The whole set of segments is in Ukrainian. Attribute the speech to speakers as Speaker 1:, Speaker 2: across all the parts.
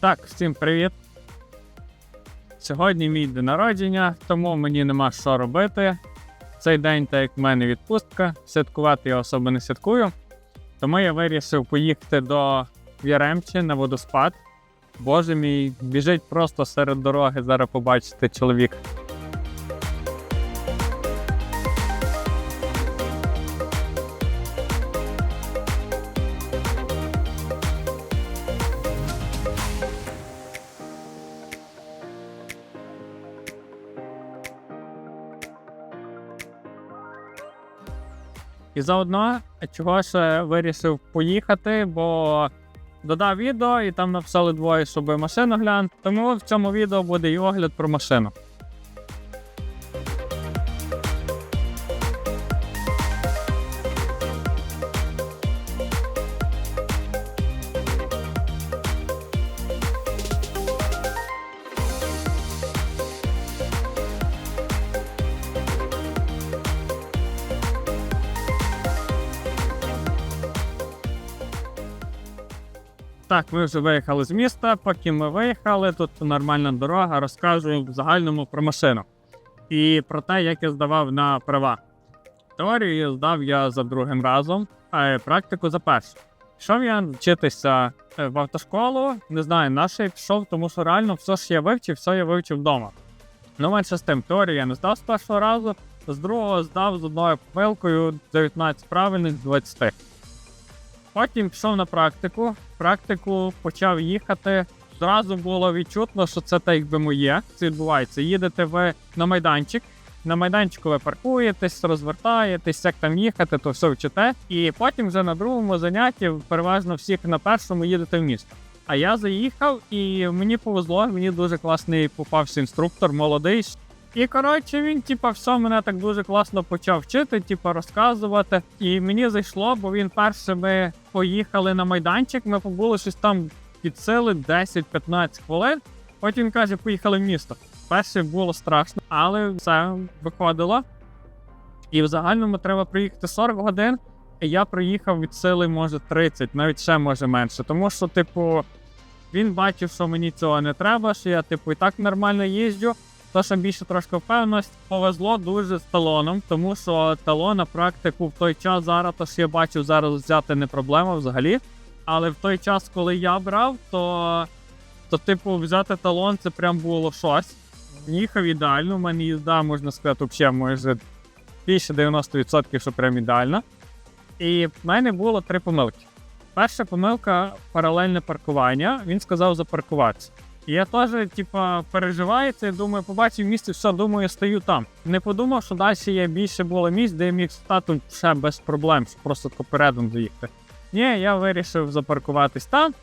Speaker 1: Так, всім привіт. Сьогодні мій день народження, тому мені нема що робити. Цей день, так як в мене відпустка, святкувати я особо не святкую. Тому я вирішив поїхати до Яремчі на водоспад. Боже мій, біжить просто серед дороги, зараз побачите чоловік. І заодно, чого ж вирішив поїхати, бо додав відео і там написали двоє, щоб машину глянути. Тому в цьому відео буде і огляд про машину. Так, ми вже виїхали з міста. Поки ми виїхали, тут нормальна дорога, розкажу в загальному про машину і про те, як я здавав на права. Теорію здав я за другим разом, а практику за першим. Пішов я вчитися е, в автошколу, не знаю, на що я пішов, тому що реально все ж я вивчив, все я вивчив вдома. Ну, менше з тим, теорію я не здав з першого разу, з другого здав з одною помилкою 19 правильних з 20. Потім пішов на практику. Практику почав їхати. Зразу було відчутно, що це так якби моє. Це відбувається. Їдете ви на майданчик. На майданчику ви паркуєтесь, розвертаєтесь, як там їхати, то все вчите. І потім вже на другому занятті, переважно всіх на першому їдете в місто. А я заїхав, і мені повезло, мені дуже класний попався інструктор, молодий. І коротше, він, типа, все мене так дуже класно почав вчити, типа, розказувати. І мені зайшло, бо він першими поїхали на майданчик. Ми побули щось там під сили 10-15 хвилин. Потім каже, поїхали в місто. Перше було страшно, але все виходило. І в загальному треба приїхати 40 годин. І я приїхав від сили, може, 30, навіть ще може менше. Тому що, типу, він бачив, що мені цього не треба, що я, типу, і так нормально їжджу. То, що більше трошки впевненість, повезло дуже з талоном, тому що талон на практику в той час зараз, то що я бачив, зараз взяти не проблема взагалі. Але в той час, коли я брав, то, то типу, взяти талон це прям було щось. Їхав ідеально, у мене їзда, можна сказати, взагалі може більше 90%, що прям ідеально. І в мене було три помилки. Перша помилка паралельне паркування. Він сказав запаркуватися. Я теж, типа, переживаю це, думаю, побачив місце, все, думаю, стою там. Не подумав, що далі є більше було місць, де я міг стати ще без проблем, щоб просто тако передом заїхати. Ні, я вирішив запаркуватись там.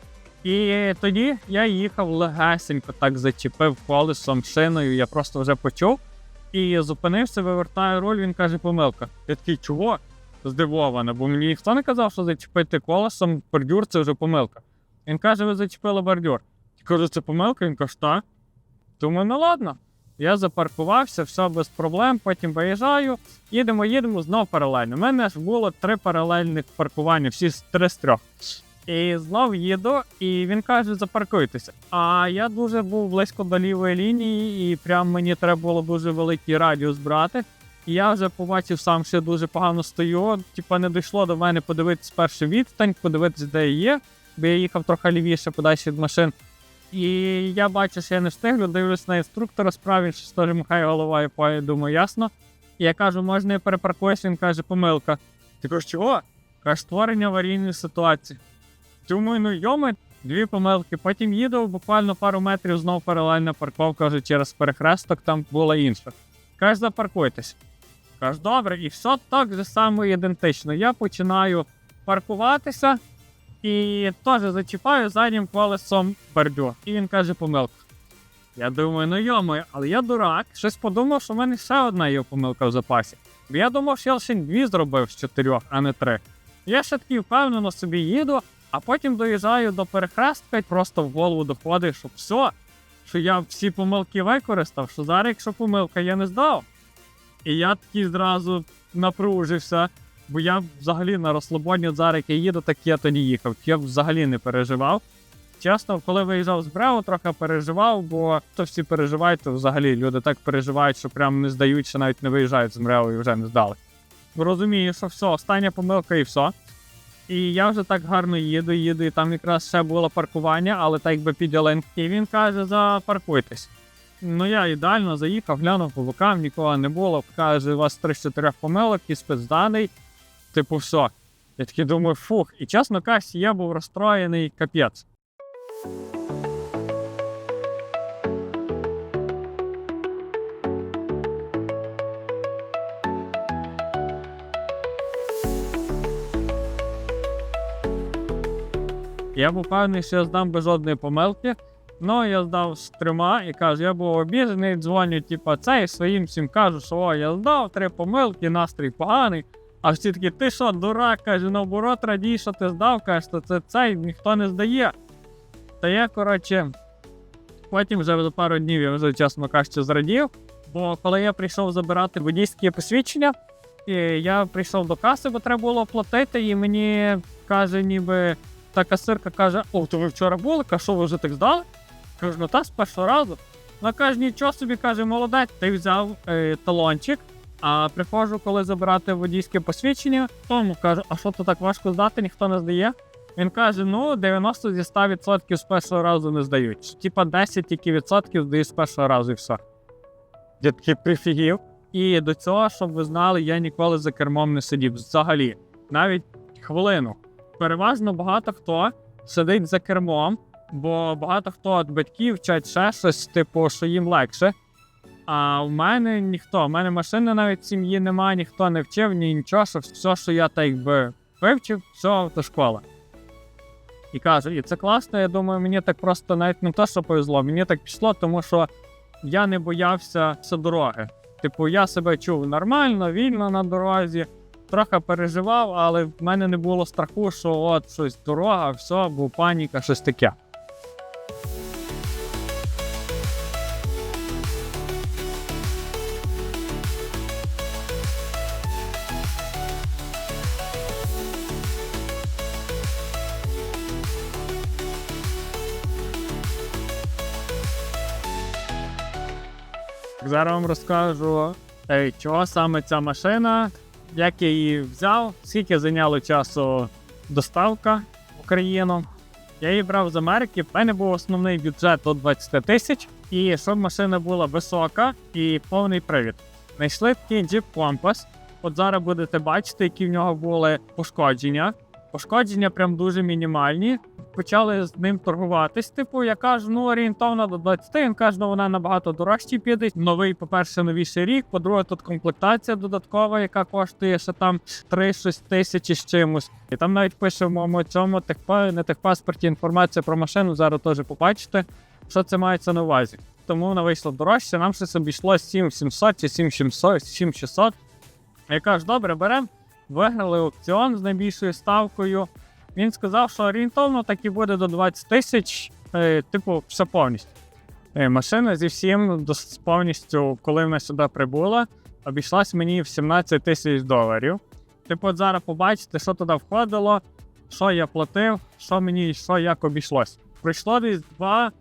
Speaker 1: І тоді я їхав легесенько, так зачепив колесом, шиною, я просто вже почув. І зупинився, вивертаю руль, він каже, помилка. Я такий, чого? Здивовано, бо мені ніхто не казав, що зачепити колесом бордюр це вже помилка. Він каже, ви зачепили бордюр. Кажу, це помилка, він каже, так. Думаю, ну ладно. Я запаркувався, все без проблем, потім виїжджаю, їдемо, їдемо, знов паралельно. У мене ж було три паралельних паркування, всі три з трьох. І знов їду, і він каже, запаркуйтеся. А я дуже був близько до лівої лінії, і прям мені треба було дуже великий радіус брати. І я вже побачив сам, що дуже погано стою. Типа не дійшло до мене подивитись першу відстань, подивитися, де я є, бо я їхав трохи лівіше, подальше від машин. І я бачу, що я не встиглю, дивлюсь на інструктора справі, що теж махає головою, я думаю, ясно. І я кажу, можна я перепаркуюсь, він каже, помилка. Ти кажеш, чого? Каже, створення аварійної ситуації. Думаю, ну йоми, дві помилки. Потім їду, буквально пару метрів знов паралельна парковка вже через перехресток, там була інша. Каже, запаркуйтесь. Каже, добре, і все так же само ідентично. Я починаю паркуватися. І теж зачіпаю заднім колесом бордюр. І він каже помилка. Я думаю, ну йому, але я дурак, щось подумав, що в мене ще одна є помилка в запасі. Бо я думав, що я лише дві зробив з чотирьох, а не три. Я ще такий впевнено собі їду, а потім доїжджаю до перехрестка і просто в голову доходить, що все, що я всі помилки використав, що зараз, якщо помилка, я не здав. І я такий зразу напружився. Бо я взагалі на розслабоні зараз, я їду, так я тоді їхав. Я взагалі не переживав. чесно, коли виїжджав з Бреу, трохи переживав, бо то всі переживають, то взагалі люди так переживають, що прям не здають, що навіть не виїжджають з Бреу і вже не здали. Розумію, що все, остання помилка і все. І я вже так гарно їду, їду, і там якраз ще було паркування, але так якби під ялинку. І він каже: запаркуйтесь. Ну я ідеально заїхав, глянув по бокам, нікого не було. Каже, у вас 3-4 помилок і спецданий. Типу, все. Я такий думаю, фух. І чесно кажучи, я був розстроєний капець. Я був певний, що я здам без жодної помилки. Ну, я здав з трьома і кажу, я був обіжений, дзвоню, типу, цей своїм всім кажу, що о, я здав, три помилки, настрій поганий. А всі такі, ти що, дурак, каже, наоборот, радій, що ти здав, каже, що це цей ніхто не здає. Та я, коротше, потім вже за пару днів я вже, чесно кажучи, зрадів. Бо коли я прийшов забирати водійське посвідчення, я прийшов до каси, бо треба було оплатити, і мені каже, ніби та касирка каже: О, то ви вчора були, каже, що ви вже так здали? Кажу, ну та з першого разу. Вона каже, нічого собі каже, молодець, ти взяв е, талончик. А приходжу, коли забирати водійське посвідчення, тому кажу, а що то так важко здати, ніхто не здає. Він каже: ну, 90 зі 100% з першого разу не здають. Типа 10 тільки відсотків здають з першого разу і все. Я прифігів. І до цього, щоб ви знали, я ніколи за кермом не сидів. Взагалі, навіть хвилину. Переважно багато хто сидить за кермом, бо багато хто від батьків вчать ще щось, типу, що їм легше. А в мене ніхто, в мене машини навіть сім'ї немає, ніхто не вчив, ні нічого, що все, що я так якби вивчив, все автошкола. І кажу, і це класно, я думаю, мені так просто навіть не те, що повезло, мені так пішло, тому що я не боявся все дороги. Типу, я себе чув нормально, вільно на дорозі, трохи переживав, але в мене не було страху, що от щось дорога, все, бо паніка, щось таке. Зараз вам розкажу, чого саме ця машина, як я її взяв, скільки зайняло часу доставка в Україну. Я її брав з Америки. В мене був основний бюджет до 20 тисяч, і щоб машина була висока і повний привід. Знайшли такий Jeep Compass. От зараз будете бачити, які в нього були пошкодження. Пошкодження прям дуже мінімальні. Почали з ним торгуватись. Типу, я кажу, ну орієнтовно до 20. Він каже, ну вона набагато дорожче піде. Новий, по-перше, новіший рік. По-друге, тут комплектація додаткова, яка коштує ще там 3-6 тисяч з чимось. І там навіть пише в моєму цьому техпа, не техпаспорті інформація про машину. Зараз теж побачите, що це мається на увазі. Тому вона вийшла дорожче. Нам щось обійшло 7700 чи 7700, 7600. Я кажу, добре, беремо. Виграли аукціон з найбільшою ставкою. Він сказав, що орієнтовно так і буде до 20 тисяч, е, типу, все повністю. Е, машина зі всім повністю, коли вона сюди прибула, обійшлась мені в 17 тисяч доларів. Типу, от зараз побачите, що туди входило, що я платив, що мені що як обійшлось. Пройшло десь два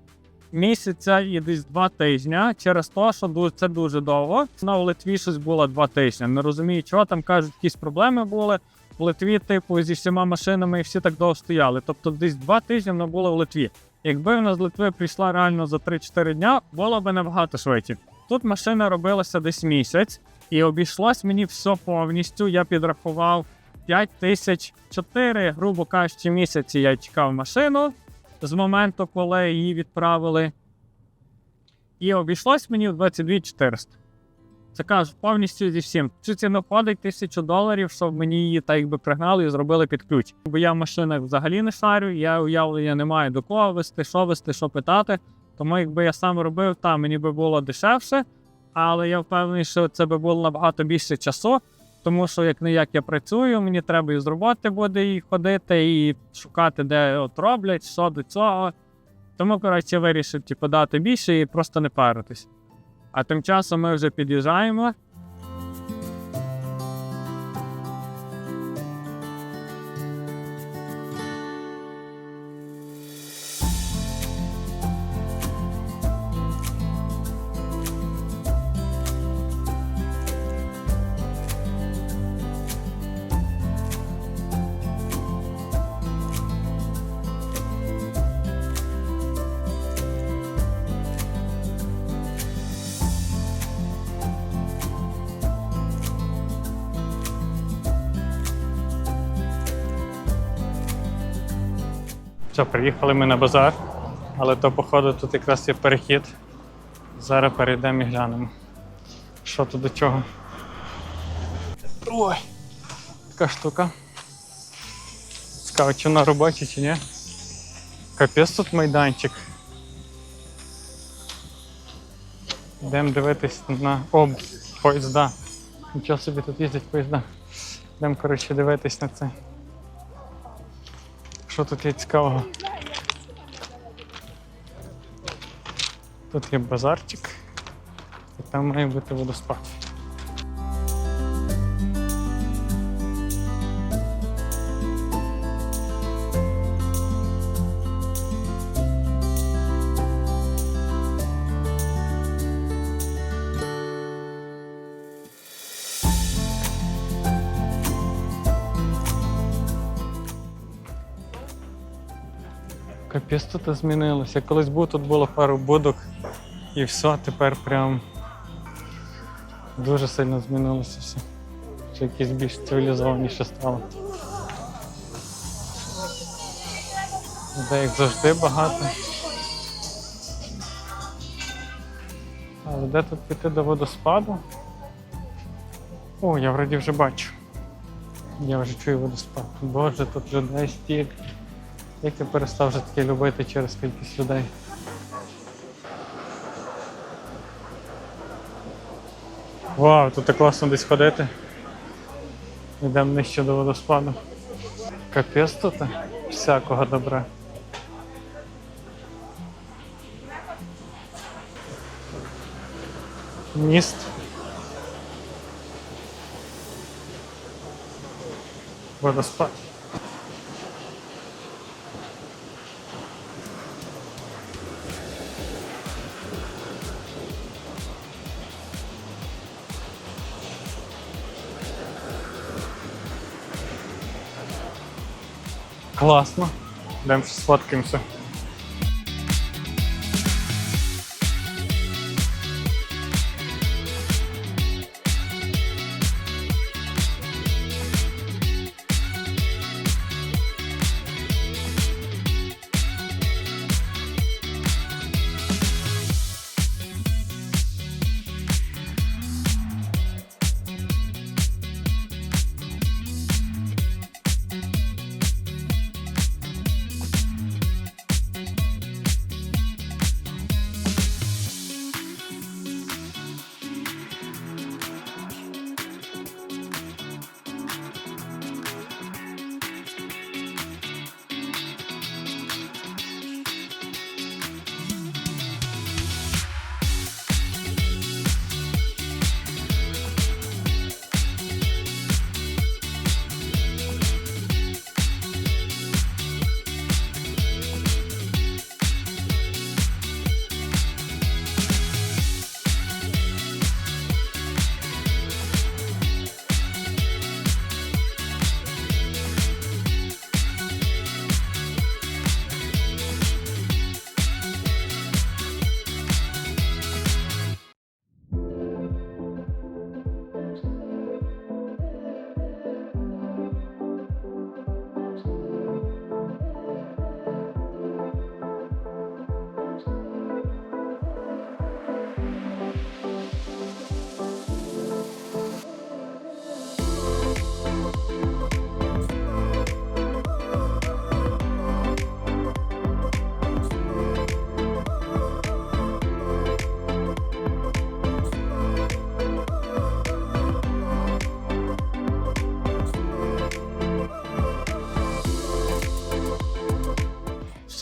Speaker 1: місяця і десь два тижні через те, що це дуже довго. На Литві щось було два тижні. Не розумію, чого там кажуть, якісь проблеми були. В Литві, типу, зі всіма машинами і всі так довго стояли. Тобто десь два тижні вона була в Литві. Якби вона з Литви прийшла реально за 3-4 дня, було б набагато швидше. Тут машина робилася десь місяць, і обійшлось мені все повністю. Я підрахував 5 тисяч 4, грубо кажучи, місяці я чекав машину з моменту, коли її відправили. І обійшлось мені в 22 400. Це кажу, повністю зі всім. Цю ціну входить тисячу доларів, щоб мені її так якби пригнали і зробили під ключ. Бо я в машинах взагалі не шарю, я уявлення не маю до кого вести, що вести, що питати. Тому якби я сам робив, там мені би було дешевше, але я впевнений, що це би було набагато більше часу. Тому що як не як я працюю, мені треба і з роботи буде і ходити, і шукати, де от роблять, що до цього. Тому, коротше, вирішив типу, дати більше і просто не паритись. А тим часом ми вже під'їжджаємо. Все, приїхали ми на базар, але то, походу, тут якраз є перехід. Зараз перейдемо і глянемо. Що тут до чого. Ой! Така штука. Цікаво, чи вона робоча, чи ні. Капець тут майданчик. Йдемо дивитись на О, поїзда. Нічого собі тут їздять поїзда. Йдемо, коротше, дивитись на це. Що тут є цікавого? Тут є базарчик, і там має бути водоспад. Капець тут змінилося. Колись був, тут було пару будок і все, тепер прям дуже сильно змінилося все. Ще якесь більш цивілізованіше стало. Людей як завжди багато. Але де тут піти до водоспаду? О, я вроді вже бачу. Я вже чую водоспад. Боже, тут людей стільки. Як я перестав вже таке любити через кількість людей. Вау, тут так класно десь ходити. Йдемо нижче до водоспаду. Капець тут всякого добра. Міст. Водоспад. Класно. Йдемо сфоткаємося.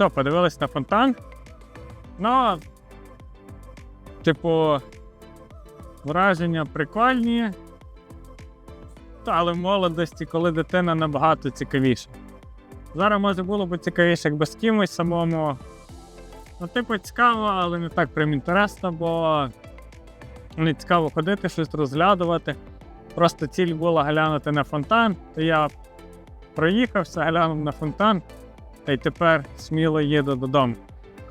Speaker 1: Все, подивились на фонтан. Ну, типу, враження прикольні. Але в молодості, коли дитина набагато цікавіше. Зараз може було б цікавіше, якби з кимось самому. Ну, типу, цікаво, але не так прям інтересно, бо не цікаво ходити, щось розглядувати. Просто ціль була глянути на фонтан, то я проїхався, глянув на фонтан, та й тепер сміло їду додому.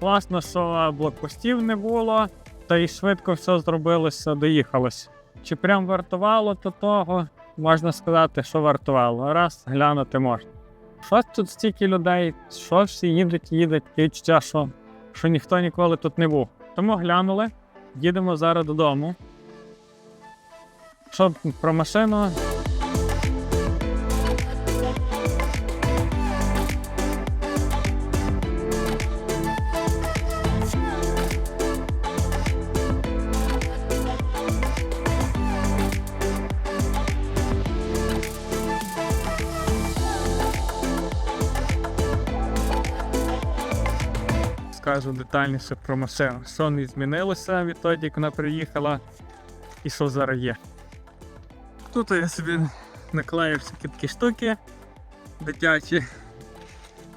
Speaker 1: Класно, що блокпостів не було, та й швидко все зробилося, доїхалося. Чи прям вартувало то того? Можна сказати, що вартувало. Раз глянути можна. що тут стільки людей, що всі їдуть, їдуть, і відчуття, що, що ніхто ніколи тут не був. Тому глянули, їдемо зараз додому. Що про машину? Скажу детальніше про машину. Що не змінилося відтоді, як вона приїхала, і що зараз є. Тут я собі наклеїв всякі такі штуки дитячі.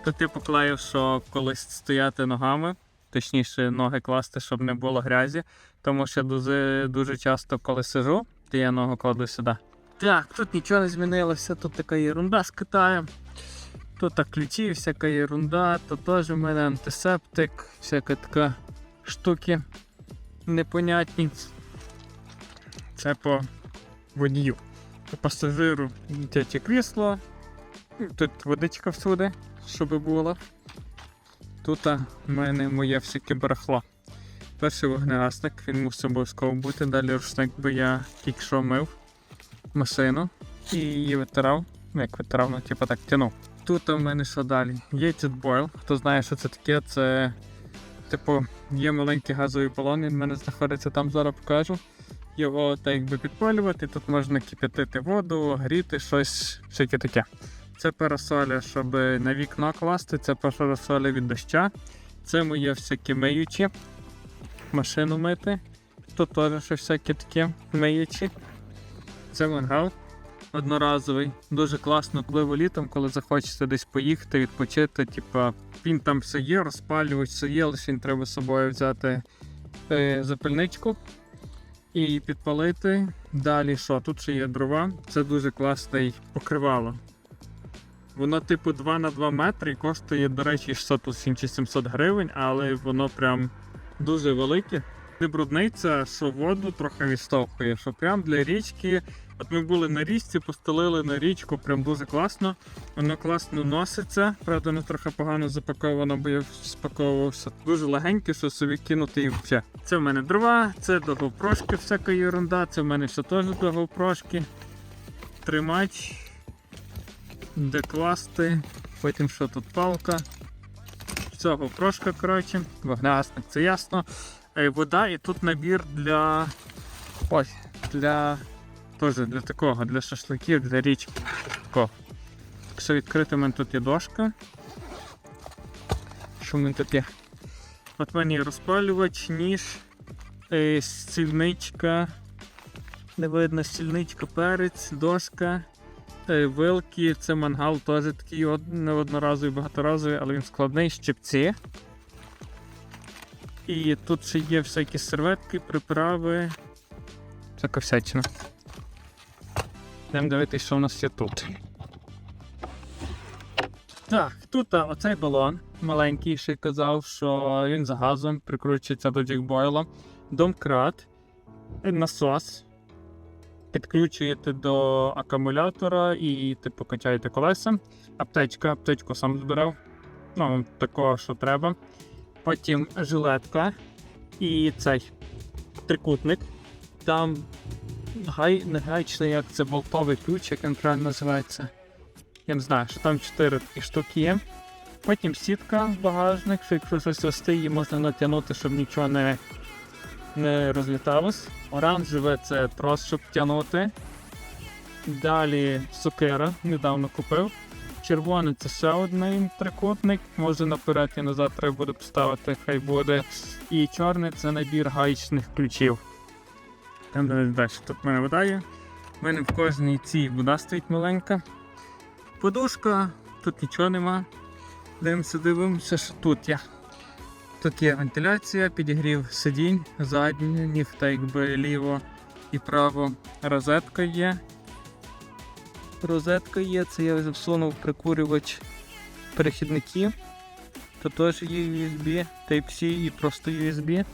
Speaker 1: Тут я поклеїв, що колись стояти ногами, точніше, ноги класти, щоб не було грязі. Тому що дуже, дуже часто, коли сижу, то я ногу кладу сюди. Так, тут нічого не змінилося, тут така ерунда з Китаю. Тут так ключі, всяка ерунда, тут теж у мене антисептик, всяка така штуки непонятні. Це по водію. По пасажиру дитяче крісло. Тут водичка всюди, щоб було. Тут у мене моє всяке барахло. Перший вогнегасник, він мусив обов'язково бути. Далі рушник, бо я тільки що мив машину і витирав. Ну, як витирав, ну типу так тянув. Тут у мене що далі? Є Jetboil. Хто знає, що це таке, це типу є маленький газовий балон, він в мене знаходиться там, зараз покажу. Його так якби підпалювати, тут можна кип'ятити воду, гріти, щось всяке таке. Це парасоля, щоб на вікно класти, це парасоля від доща. Це моє всяке миючі, машину мити. Тут теж щось всяке таке миючі. Це мангал одноразовий. Дуже класно, коли літом, коли захочеться десь поїхати, відпочити. Типа, він там все є, розпалювач, все є, лише він треба з собою взяти е, запальничку і підпалити. Далі що? Тут ще є дрова. Це дуже класний покривало. Воно, типу, 2 на 2 метри і коштує, до речі, 600 чи 700 гривень, але воно прям дуже велике. Не брудниця, що воду трохи відштовхує, що прям для річки. От ми були на річці, постелили на річку, прям дуже класно. Воно класно носиться. Правда, воно трохи погано запаковано, бо я спаковувався. Дуже легеньке, що собі кинути і все. Це в мене дрова, це до GoPro-шки всяка ерунда, це в мене ще теж до GoPro-шки. Тримач, де класти, потім що тут палка. Все, GoPro-шка, коротше, вогнегасник, це ясно. Е, Вода і тут набір для. Ось, для. Теж для такого, для шашликів, для річки. Тако. Якщо відкрити, у мене тут є дошка. Що в мене тут є? От в мене розпалювач, ніж, е, стільничка. Не видно стільничка, перець, дошка, е, вилки, це мангал теж такий од- не багаторазовий, але він складний, щипці. І тут ще є всякі серветки, приправи. Всяка всячина. Йдемо дивитися, що в нас є тут. Так, тут а, оцей балон маленький, ще казав, що він за газом прикручується до джекбойла. Домкрат, е, насос. Підключуєте до акумулятора і типу качаєте колеса. Аптечка, аптечку сам збирав. Ну, такого, що треба. Потім жилетка і цей трикутник. Там гай, не гайчний, як це болтовий ключ, як він правильно називається. Я не знаю, що там 4 такі штуки є. Потім сітка, багажник, що якщо щось росте, її можна натягнути, щоб нічого не, не розліталось. Оранжеве це трос, щоб тягнути. Далі сокира, недавно купив. Червоний це ще один трикутник, може наперед і назад треба буде поставити, хай буде. І чорний це набір гаечних ключів. Там далі. Тут в мене вода є. У мене в кожній цій вода стоїть маленька. Подушка, тут нічого нема. Дивимося, дивимося, що тут є. Тут є вентиляція, підігрів сидінь, задніх, так якби ліво і право. Розетка є. Розетка є, це я вже всунув прикурювач перехідників. Тут теж є USB, Type-C і просто USB.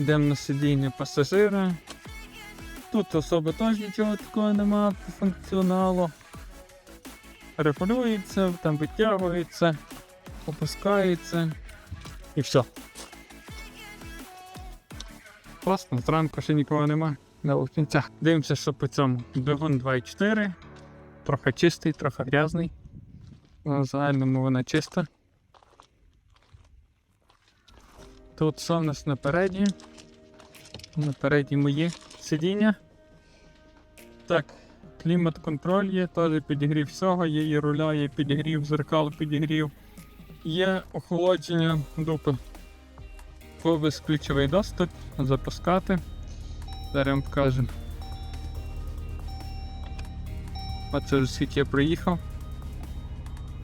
Speaker 1: Йдемо на сидіння пасажира. Тут особи теж нічого такого нема по функціоналу. регулюється, там витягується, опускається і все. Класно, зранку ще нікого нема на вулицях. Дивимося, що по цьому. Двигун 2.4, трохи чистий, трохи грязний. В загальному вона чиста. Тут що нас напереді? Напереді мої сидіння. Так, клімат-контроль є, теж підігрів всього, є і руля, є підігрів, зеркал підігрів. Є охолодження дупи. По безключовий доступ, запускати. Зараз вам покажу. Оце вже скільки я приїхав.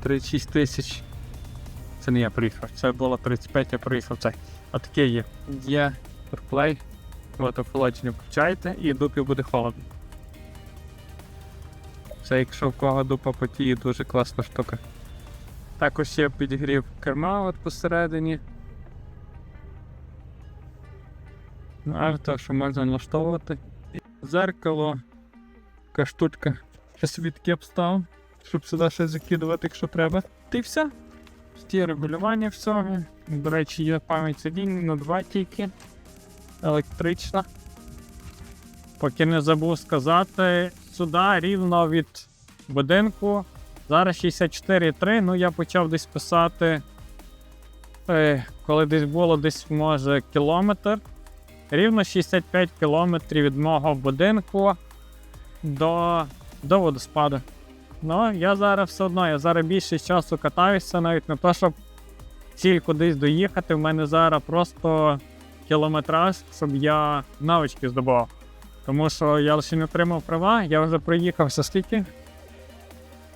Speaker 1: 36 тисяч. Це не я приїхав, це було 35, я приїхав цей. Отаке є. Є AirPlay. От охолодження включаєте і дупі буде холодно. Це якщо в кого дупа потіє, дуже класна штука. Також є підігрів керма от посередині. Ну, Авто, що можна налаштовувати. Зеркало, така штучка. Я собі таке обстав, щоб сюди ще закидувати, якщо треба. Ти все. Ті регулювання всього. До речі, є пам'ять сидінь на два тільки. Електрична. Поки не забув сказати, сюди рівно від будинку. Зараз 64,3, ну я почав десь писати, е, коли десь було десь може кілометр. Рівно 65 кілометрів від мого будинку до, до водоспаду. Ну, я зараз все одно, я зараз більше часу катаюся, навіть не то, щоб ціль кудись доїхати. В мене зараз просто кілометраж, щоб я навички здобував. Тому що я лише не отримав права, я вже проїхався скільки?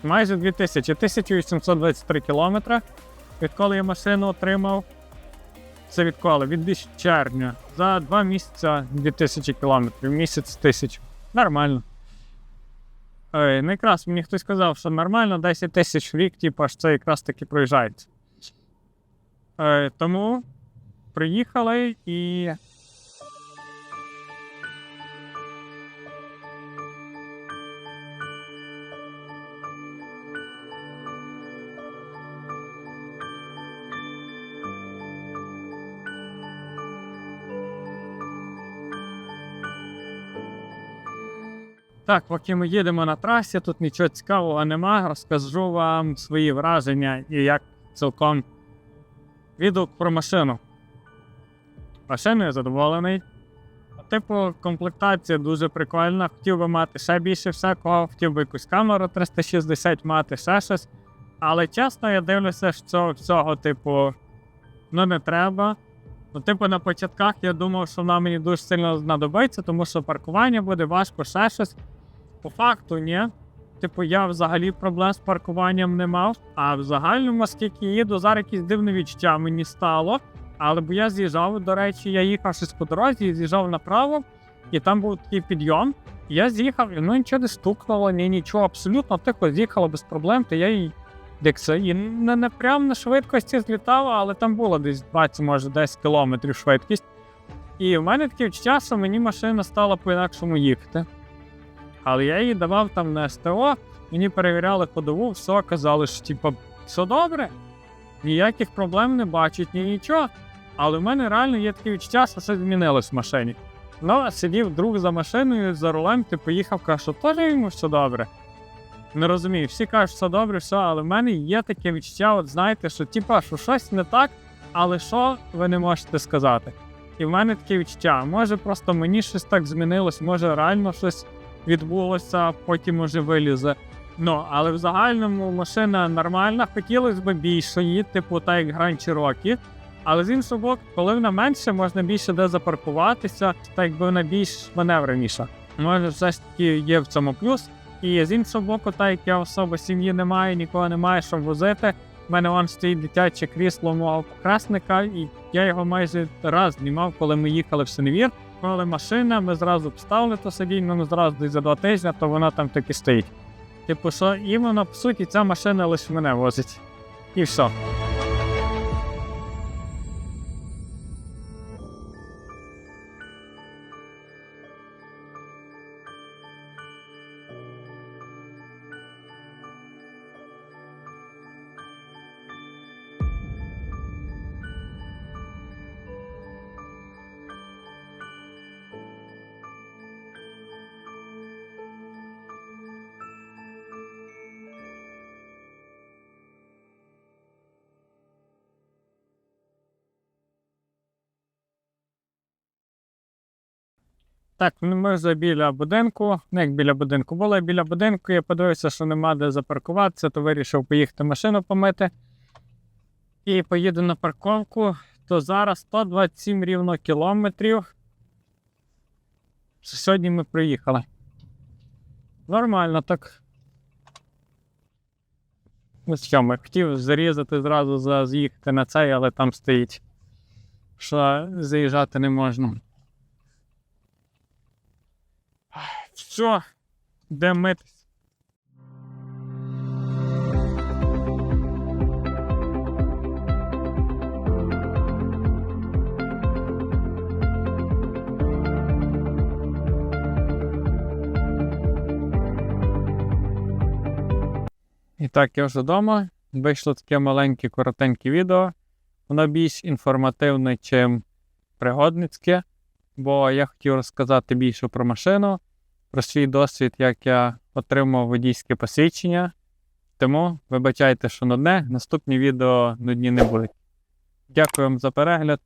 Speaker 1: Майже 2000, 1823 кілометри. Відколи я машину отримав, це відколи? Від червня. За два місяці 2000 кілометрів, місяць тисяч. Нормально. Ой, ну якраз мені хтось сказав, що нормально 10 тисяч в рік, типу, аж це якраз таки проїжджається. Е, тому приїхали і. Так, поки ми їдемо на трасі, тут нічого цікавого нема. Розкажу вам свої враження і як цілком відгук про машину. Машиною задоволений. Типу, комплектація дуже прикольна. Хотів би мати ще більше всякого, хотів би якусь камеру 360 мати, ще щось. Але чесно, я дивлюся, що всього, типу, ну не треба. Ну, типу, на початках я думав, що вона мені дуже сильно знадобиться, тому що паркування буде важко, ще щось. По факту, ні. Типу, я взагалі проблем з паркуванням не мав. А в загальному, скільки їду, зараз якісь дивне відчуття мені стало. Але бо я з'їжджав, до речі, я їхав щось по дорозі, з'їжджав направо, і там був такий підйом. Я з'їхав, і ну нічого не стукнуло, ні, нічого, абсолютно тихо з'їхало без проблем, то я їй декся. І не, не прям на швидкості злітала, але там було десь 20, може 10 кілометрів швидкість. І в мене таке відчуття, мені машина стала по-інакшому їхати. Але я її давав там на СТО, мені перевіряли ходову, все, казали, що типу, все добре, ніяких проблем не бачать, ні нічого. Але в мене реально є таке відчуття, що щось змінилось в машині. Ну, сидів друг за машиною, за рулем, ти поїхав, каже, що теж йому все добре. Не розумію, всі кажуть, що все добре, все, але в мене є таке відчуття, от знаєте, що типа, що щось не так, але що ви не можете сказати. І в мене таке відчуття, може просто мені щось так змінилось, може реально щось відбулося, потім може вилізе. Ну, але в загальному машина нормальна, хотілося б її, типу, так як Grand Cherokee. Але з іншого боку, коли вона менше, можна більше де запаркуватися, так якби вона більш маневреніша. Може, все ж таки є в цьому плюс. І з іншого боку, так як я особа сім'ї немає, нікого немає, щоб возити. У мене вон стоїть дитяче крісло мого покрасника, і я його майже раз знімав, коли ми їхали в Синевір. Коли машина, ми зразу вставили то сидіння, ну зразу десь за два тижні, то вона там таки стоїть. Типу, що іменно, по суті, ця машина лише мене возить. І все. Так, ну, ми вже біля будинку. Ну, як біля будинку були біля будинку. Я подивився, що нема де запаркуватися, то вирішив поїхати машину помити. І поїду на парковку. То зараз 127 рівно кілометрів. Сьогодні ми приїхали. Нормально так. Ну що, ми хотів зарізати зразу з'їхати на цей, але там стоїть. Що заїжджати не можна. Все, де митись. І так, я вже вдома. Вийшло таке маленьке коротеньке відео. Воно більш інформативне, чим пригодницьке, бо я хотів розказати більше про машину, про свій досвід, як я отримав водійське посвідчення. Тому вибачайте, що нудне, наступні відео нудні не будуть. Дякую вам за перегляд.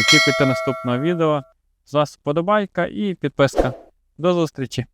Speaker 1: Очікуйте наступного відео. З вас вподобайка і підписка. До зустрічі!